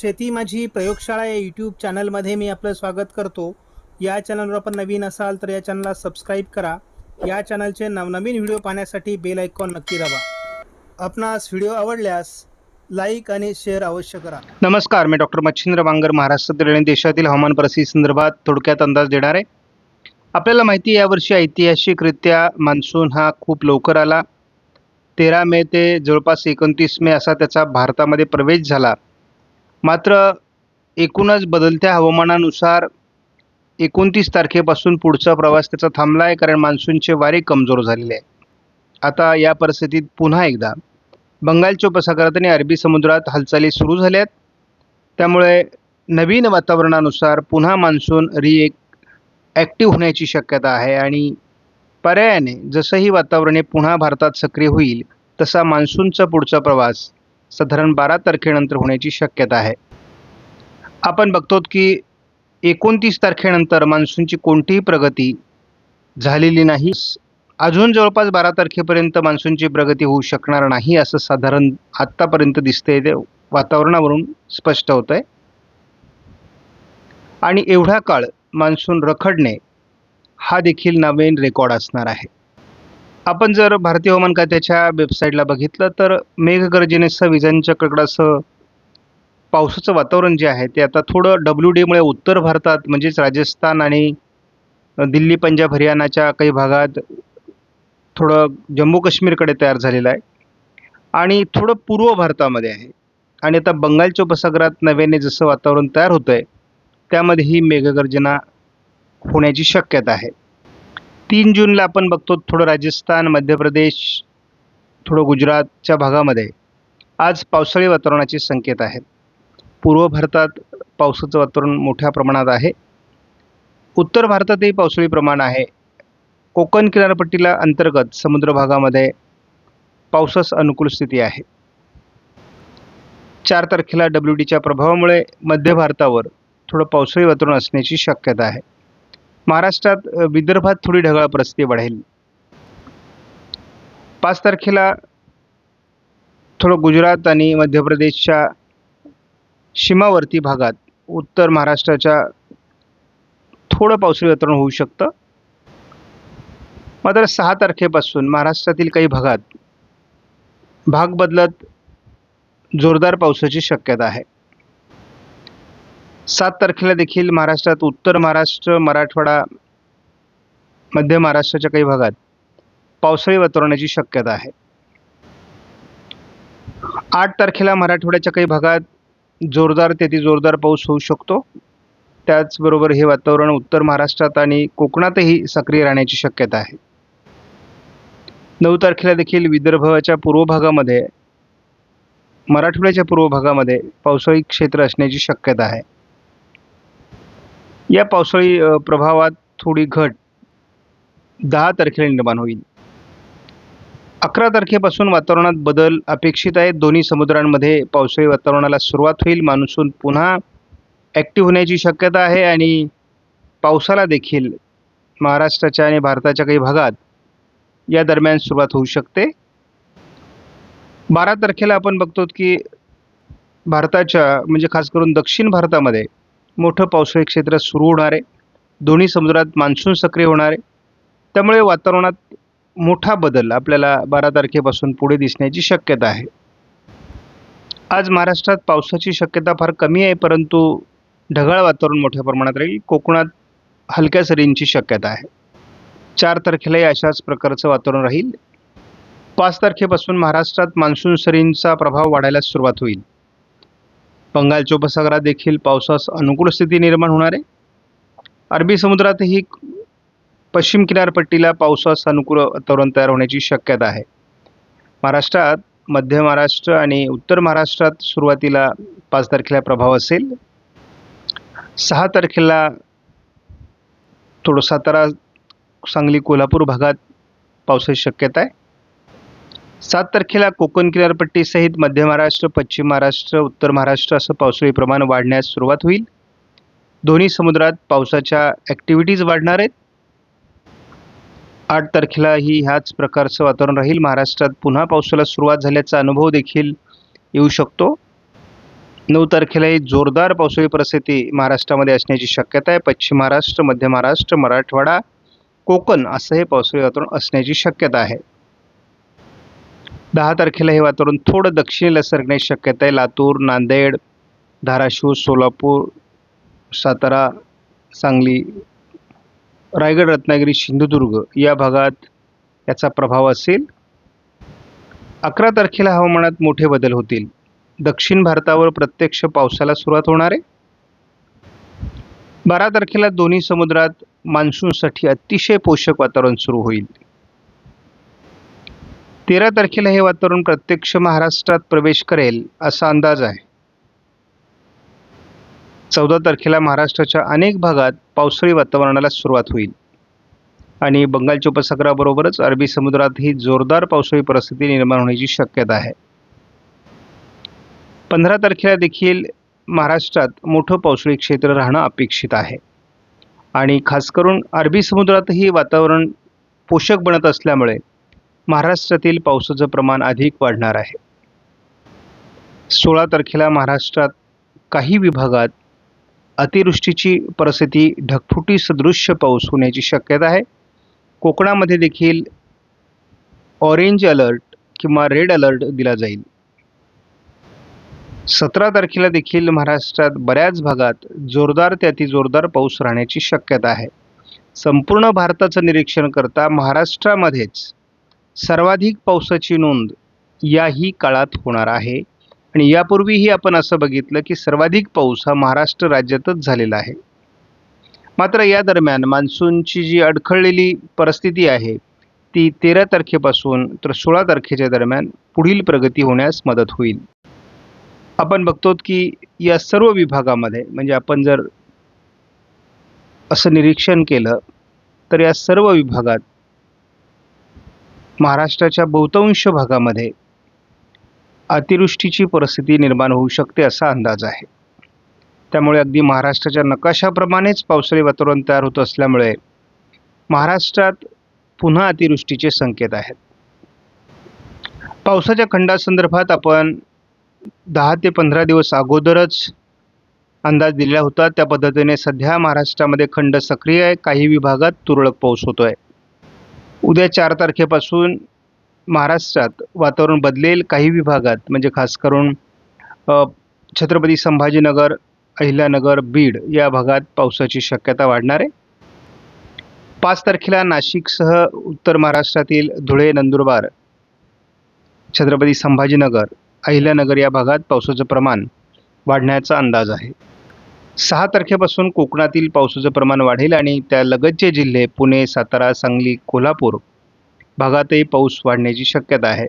शेती माझी प्रयोगशाळा या यूट्यूब चॅनलमध्ये मी आपलं स्वागत करतो. या चॅनलवर आपण नवीन असाल तर या चॅनलला सबस्क्राईब करा. या चॅनलचे नवनवीन व्हिडिओ पाहण्यासाठी बेल आयकॉन नक्की दाबा. आपणास व्हिडिओ आवडल्यास लाईक आणि शेअर अवश्य करा. नमस्कार मी डॉक्टर मच्छिंद्र बांगर महाराष्ट्रातील आणि देशातील हवामान परिस्थिती संदर्भात थोडक्यात अंदाज देणार आहे. आपल्याला माहिती यावर्षी ऐतिहासिकरित्या मान्सून हा खूप लवकर आला. तेरा मे ते जवळपास एकोणतीस मे असा त्याचा भारतामध्ये प्रवेश झाला. मात्र एकूणच बदलत्या हवामानानुसार एकोणतीस तारखेपासून पुढचा प्रवास त्याचा थांबला आहे कारण मान्सूनचे वारे कमजोर झालेले आहे आता या परिस्थितीत पुन्हा एकदा बंगालच्या उपसागरात आणि अरबी समुद्रात हालचाली सुरू झाल्या आहेत त्यामुळे नवीन वातावरणानुसार पुन्हा मान्सून री एक ॲक्टिव्ह होण्याची शक्यता आहे आणि पर्यायाने जसंही वातावरणे पुन्हा भारतात सक्रिय होईल तसा मान्सूनचा पुढचा प्रवास साधारण बारा तारखेनंतर होण्याची शक्यता आहे. आपण बघतो की एकोणतीस तारखेनंतर मान्सूनची कोणतीही प्रगती झालेली नाही. अजून जवळपास बारा तारखेपर्यंत मान्सूनची प्रगती होऊ शकणार नाही असं साधारण आत्तापर्यंत दिसतंय ते वातावरणावरून स्पष्ट होत आहे आणि एवढा काळ मान्सून रखडणे हा देखील नवीन रेकॉर्ड असणार आहे. आपण जर भारतीय हवामान खात्याच्या वेबसाईटला बघितलं तर मेघगर्जनेसह विजांच्या कडकडासह पावसाचं वातावरण जे आहे ते आता थोडं डब्ल्यू डीमुळे उत्तर भारतात म्हणजेच राजस्थान आणि दिल्ली पंजाब हरियाणाच्या काही भागात थोडं जम्मू काश्मीरकडे तयार झालेलं आहे. आणि थोडं पूर्व भारतामध्ये आहे. आणि आता बंगालच्या उपसागरात नव्याने जसं वातावरण तयार होतं आहे त्यामध्ये ही मेघगर्जना होण्याची शक्यता आहे. तीन जूनला आपण बघतो थोडं राजस्थान मध्य प्रदेश थोडं गुजरातच्या भागामध्ये. आज पावसाळी वातावरणाचे संकेत आहेत. पूर्व भारतात पावसाचं वातावरण मोठ्या प्रमाणात आहे. उत्तर भारतातही पावसाळी प्रमाण आहे. कोकण किनारपट्टीला अंतर्गत समुद्र भागामध्ये पावसास अनुकूल स्थिती आहे. चार तारखेला डब्ल्यू डीच्या प्रभावामुळे मध्य भारतावर थोडं पावसाळी वातावरण असण्याची शक्यता आहे. महाराष्ट्रात विदर्भात थोडी ढगाळ परिस्थिती वाढेल. पाच तारखेला थोडं गुजरात आणि मध्य प्रदेशच्या सीमावर्ती भागात उत्तर महाराष्ट्राच्या थोडं पावसाळी वातावरण होऊ शकतं. मात्र सहा तारखेपासून महाराष्ट्रातील काही भागात भाग बदलत जोरदार पावसाची शक्यता आहे. सात तारखेला देखील महाराष्ट्रात उत्तर महाराष्ट्र मराठवाडा मध्य महाराष्ट्राच्या काही भागात पावसाळी वातावरणाची शक्यता आहे. आठ तारखेला मराठवाड्याच्या काही भागात जोरदार ते जोरदार पाऊस होऊ शकतो. त्याचबरोबर हे वातावरण उत्तर महाराष्ट्रात आणि कोकणातही सक्रिय राहण्याची शक्यता आहे. नऊ तारखेला देखील विदर्भाच्या पूर्व भागामध्ये मराठवाड्याच्या पूर्व भागामध्ये पावसाळी क्षेत्र असण्याची शक्यता आहे. या पावसाळी प्रभावात थोडी घट दहा तारखेला निर्माण होईल. अकरा तारखेपासून वातावरणात बदल अपेक्षित आहेत. दोन्ही समुद्रांमध्ये पावसाळी वातावरणाला सुरुवात होईल. मान्सून पुन्हा ॲक्टिव्ह होण्याची शक्यता आहे आणि पावसाला देखील महाराष्ट्राच्या आणि भारताच्या काही भागात या दरम्यान सुरुवात होऊ शकते. बारा तारखेला आपण बघतो की भारताच्या म्हणजे खास करून दक्षिण भारतामध्ये मोठं पावसाळी क्षेत्र सुरू होणार आहे. दोन्ही समुद्रात मान्सून सक्रिय होणार आहे. त्यामुळे वातावरणात मोठा बदल आपल्याला बारा तारखेपासून पुढे दिसण्याची शक्यता आहे. आज महाराष्ट्रात पावसाची शक्यता फार कमी आहे परंतु ढगाळ वातावरण मोठ्या प्रमाणात राहील. कोकणात हलक्या सरींची शक्यता आहे. चार तारखेलाही अशाच प्रकारचं वातावरण राहील. पाच तारखेपासून महाराष्ट्रात मान्सून सरींचा प्रभाव वाढायला सुरुवात होईल. बंगालच्या उपसागरात देखील पावसास अनुकूल स्थिती निर्माण होणार आहे. अरबी समुद्रातही पश्चिम किनारपट्टीला पावसास अनुकूल वातावरण तयार होण्याची शक्यता आहे. महाराष्ट्रात मध्य महाराष्ट्र आणि उत्तर महाराष्ट्रात सुरुवातीला पाच तारखेला प्रभाव असेल. सहा तारखेला थोडं सातारा सांगली कोल्हापूर भागात पावसाची शक्यता आहे. सात तारखेला कोकण किनारपट्टीसहित मध्य महाराष्ट्र पश्चिम महाराष्ट्र उत्तर महाराष्ट्र असं पावसाळी प्रमाण वाढण्यास सुरुवात होईल. दोन्ही समुद्रात पावसाच्या ॲक्टिव्हिटीज वाढणार आहेत. आठ तारखेलाही ह्याच प्रकारचं वातावरण राहील. महाराष्ट्रात पुन्हा पावसाला सुरुवात झाल्याचा अनुभव देखील येऊ शकतो. नऊ तारखेला ही जोरदार पावसाळी परिस्थिती महाराष्ट्रामध्ये असण्याची शक्यता आहे. पश्चिम महाराष्ट्र मध्य महाराष्ट्र मराठवाडा कोकण असं हे पावसाळी वातावरण असण्याची शक्यता आहे. दहा तारखेला हे वातावरण थोडं दक्षिणेला सरकण्याची शक्यता आहे. लातूर नांदेड धाराशिव सोलापूर सातारा सांगली रायगड रत्नागिरी सिंधुदुर्ग या भागात याचा प्रभाव असेल. अकरा तारखेला हवामानात मोठे बदल होतील. दक्षिण भारतावर प्रत्यक्ष पावसाला सुरुवात होणार आहे. बारा तारखेला दोन्ही समुद्रात मान्सूनसाठी अतिशय पोषक वातावरण सुरू होईल. तेरा तारखेला हे वातावरण प्रत्यक्ष महाराष्ट्रात प्रवेश करेल असा अंदाज आहे. चौदा तारखेला महाराष्ट्राच्या अनेक भागात पावसाळी वातावरणाला सुरुवात होईल. आणि बंगालच्या उपसागराबरोबरच अरबी समुद्रातही जोरदार पावसाळी परिस्थिती निर्माण होण्याची शक्यता आहे. पंधरा तारखेला देखील महाराष्ट्रात मोठं पावसाळी क्षेत्र राहणं अपेक्षित आहे. आणि खास करून अरबी समुद्रातही वातावरण पोषक बनत असल्यामुळे महाराष्ट्रातील पावसाचं प्रमाण अधिक वाढणार आहे. सोळा तारखेला महाराष्ट्रात काही विभागात अतिवृष्टीची परिस्थिती ढगफुटी सदृश्य पाऊस होण्याची शक्यता आहे. कोकणामध्ये देखील ऑरेंज अलर्ट किंवा रेड अलर्ट दिला जाईल. सतरा तारखेला देखील महाराष्ट्रात बऱ्याच भागात जोरदार ते अतिजोरदार पाऊस राहण्याची शक्यता आहे. संपूर्ण भारताचं निरीक्षण करता महाराष्ट्रामध्येच सर्वाधिक पावसाची नोंद याही काळात होणार आहे. आणि यापूर्वीही आपण असं बघितलं की सर्वाधिक पाऊस हा महाराष्ट्र राज्यातच झालेला आहे. मात्र या दरम्यान मान्सूनची जी अडखळलेली परिस्थिती आहे ती तेरा तारखेपासून तर सोळा तारखेच्या दरम्यान पुढील प्रगती होण्यास मदत होईल. आपण बघतो की या सर्व विभागामध्ये म्हणजे आपण जर असं निरीक्षण केलं तर या सर्व विभागात महाराष्ट्राच्या बहुतांश भागामध्ये अतिवृष्टीची परिस्थिती निर्माण होऊ शकते असा अंदाज आहे. त्यामुळे अगदी महाराष्ट्राच्या नकाशाप्रमाणेच पावसाळी वातावरण तयार होत असल्यामुळे महाराष्ट्रात पुन्हा अतिवृष्टीचे संकेत आहेत. पावसाच्या खंडासंदर्भात आपण दहा ते पंधरा दिवस अगोदरच अंदाज दिलेला होता. त्या पद्धतीने सध्या महाराष्ट्रामध्ये खंड सक्रिय आहे. काही विभागात तुरळक पाऊस होतो आहे उद्या चार तारखेपासून महाराष्ट्रात वातावरण बदलेल काही विभागात म्हणजे खास करून छत्रपती संभाजीनगर अहिल्यानगर बीड या भागात पावसाची शक्यता वाढणार आहे. पाच तारखेला नाशिकसह उत्तर महाराष्ट्रातील धुळे नंदुरबार छत्रपती संभाजीनगर अहिल्यानगर या भागात पावसाचं प्रमाण वाढण्याचा अंदाज आहे. सहा तारखेपासून कोकणातील पावसाचं प्रमाण वाढेल आणि त्या लगतचे जिल्हे पुणे सातारा सांगली कोल्हापूर भागातही पाऊस वाढण्याची शक्यता आहे.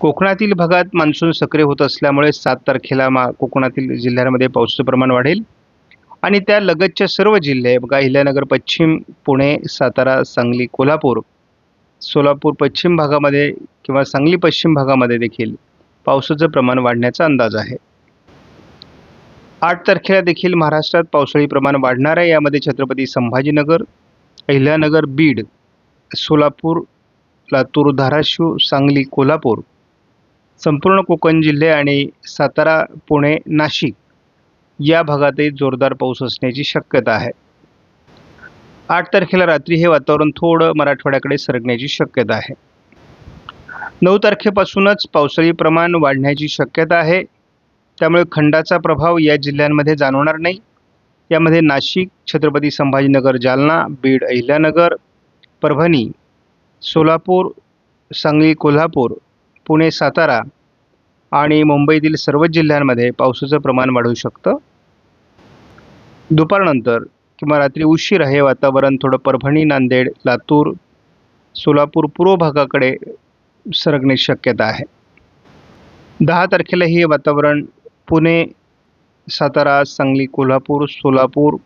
कोकणातील भागात मान्सून सक्रिय होत असल्यामुळे सात तारखेला मा कोकणातील जिल्ह्यांमध्ये पावसाचं प्रमाण वाढेल. आणि त्या लगतच्या सर्व जिल्हे बघा अहिल्यानगर पश्चिम पुणे सातारा सांगली कोल्हापूर सोलापूर पश्चिम भागामध्ये किंवा सांगली पश्चिम भागामध्ये देखील पावसाचं प्रमाण वाढण्याचा अंदाज आहे. आठ तारखेला देखील महाराष्ट्रात पावसाळी प्रमाण वाढणार आहे. यामध्ये छत्रपती संभाजीनगर अहिल्यानगर बीड सोलापूर लातूर धाराशिव सांगली कोल्हापूर संपूर्ण कोकण जिल्हे आणि सातारा पुणे नाशिक या भागातही जोरदार पाऊस असण्याची शक्यता आहे. आठ तारखेला रात्री हे वातावरण थोडं मराठवाड्याकडे सरकण्याची शक्यता आहे. नऊ तारखेपासूनच पावसाळी प्रमाण वाढण्याची शक्यता आहे. त्यामुळे खंडाचा प्रभाव या जिल्ह्यांमध्ये जाणवणार नाही. यामध्ये नाशिक छत्रपती संभाजीनगर जालना बीड अहिल्यानगर परभणी सोलापूर सांगली कोल्हापूर पुणे सातारा आणि मुंबईतील सर्वच जिल्ह्यांमध्ये पावसाचं प्रमाण वाढू शकतं. दुपारनंतर किंवा रात्री उशीर हे वातावरण थोडं परभणी नांदेड लातूर सोलापूर पूर्व भागाकडे सरकण्याची शक्यता आहे. दहा तारखेला हे वातावरण पुणे सातारा सांगली कोल्हापूर सोलापूर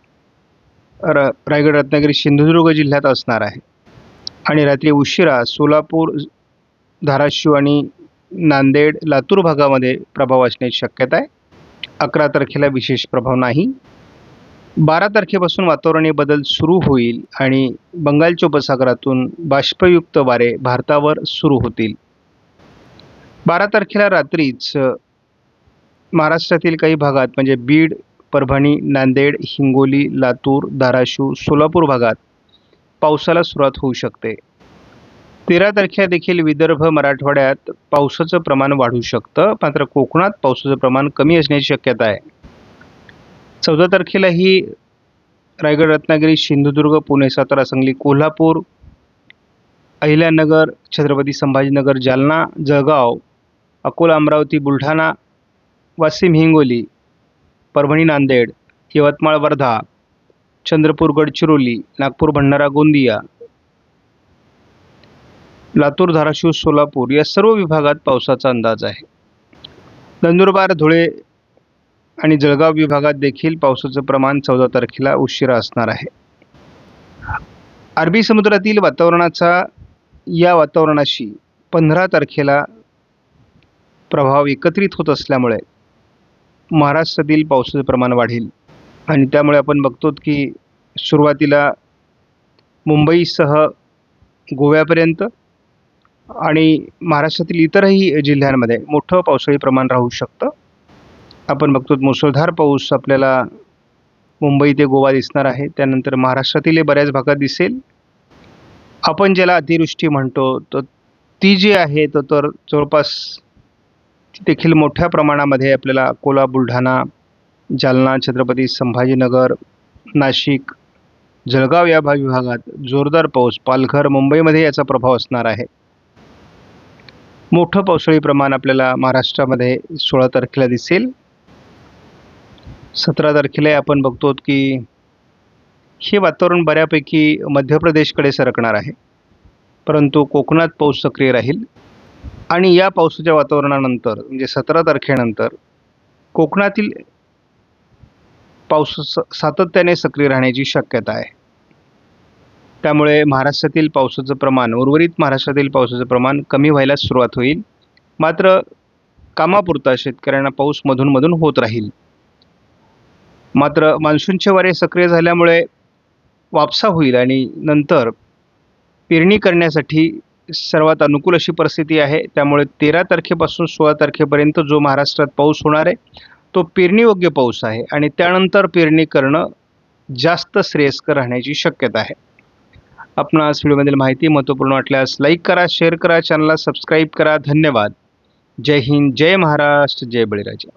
र रायगड रत्नागिरी सिंधुदुर्ग जिल्ह्यात असणार आहे. आणि रात्री उशिरा सोलापूर धाराशिव आणि नांदेड लातूर भागामध्ये प्रभाव असण्याची शक्यता आहे. अकरा तारखेला विशेष प्रभाव नाही. बारा तारखेपासून वातावरणीय बदल सुरू होईल आणि बंगालच्या उपसागरातून बाष्पयुक्त वारे भारतावर सुरू होतील. बारा तारखेला रात्रीच महाराष्ट्रातील काही भागात म्हणजे बीड परभणी नांदेड हिंगोली लातूर धाराशिव सोलापूर भागात पावसाला सुरुवात होऊ शकते. तेरा तारखेला देखील विदर्भ मराठवाड्यात पावसाचं प्रमाण वाढू शकतं मात्र कोकणात पावसाचं प्रमाण कमी असण्याची शक्यता आहे. चौदा तारखेलाही रायगड रत्नागिरी सिंधुदुर्ग पुणे सातारा सांगली कोल्हापूर अहिल्यानगर छत्रपती संभाजीनगर जालना जळगाव अकोला अमरावती बुलढाणा वाशिम हिंगोली परभणी नांदेड यवतमाळ वर्धा चंद्रपूर गडचिरोली नागपूर भंडारा गोंदिया लातूर धाराशिव सोलापूर या सर्व विभागात पावसाचा अंदाज आहे. नंदुरबार धुळे आणि जळगाव विभागात देखील पावसाचं प्रमाण चौदा तारखेला उशिरा असणार आहे. अरबी समुद्रातील वातावरणाचा या वातावरणाशी पंधरा तारखेला प्रभाव एकत्रित होत असल्यामुळे महाराष्ट्रातील पावसाचं प्रमाण वाढेल. आणि त्यामुळे आपण बघतो की सुरुवातीला मुंबईसह गोव्यापर्यंत आणि महाराष्ट्रातील इतरही जिल्ह्यांमध्ये मोठं पावसाळी प्रमाण राहू शकतं. आपण बघतो मुसळधार पाऊस आपल्याला मुंबई ते गोवा दिसणार आहे. त्यानंतर महाराष्ट्रातील बऱ्याच भागात दिसेल. आपण ज्याला अतिवृष्टी म्हणतो तर ती जी आहे तर जवळपास देखील मोठ्या प्रमाणामध्ये आपल्याला अकोला बुलढाणा जालना छत्रपती संभाजीनगर नाशिक जळगाव या भाग विभागात जोरदार पाऊस. पालघर मुंबईमध्ये याचा प्रभाव असणार आहे. मोठं पावसाळी प्रमाण आपल्याला महाराष्ट्रामध्ये सोळा तारखेला दिसेल. सतरा तारखेला आपण बघतो की हे वातावरण बऱ्यापैकी मध्य प्रदेशकडे सरकणार आहे. परंतु कोकणात पाऊस सक्रिय राहील. आणि या पावसाच्या वातावरणानंतर म्हणजे सतरा तारखेनंतर कोकणातील पाऊस स सातत्याने सक्रिय राहण्याची शक्यता आहे. त्यामुळे महाराष्ट्रातील पावसाचं प्रमाण उर्वरित महाराष्ट्रातील पावसाचं प्रमाण कमी व्हायला सुरुवात होईल. मात्र कामापुरता शेतकऱ्यांना पाऊस मधूनमधून होत राहील. मात्र मान्सूनचे वारे सक्रिय झाल्यामुळे वापसा होईल आणि नंतर पेरणी करण्यासाठी सर्वात अनुकूल अशी परिस्थिती आहे. त्यामुळे तेरा तारखेपासून सोळा तारखेपर्यंत जो महाराष्ट्रात पाऊस होणार आहे तो पेरणीयोग्य पाऊस आहे आणि त्यानंतर पेरणी करणं जास्त श्रेयस्कर राहण्याची शक्यता आहे. आपण आज व्हिडिओमधील माहिती महत्त्वपूर्ण वाटल्यास लाईक करा शेअर करा चॅनलला सबस्क्राईब करा. धन्यवाद. जय हिंद जय महाराष्ट्र जय बळीराजा.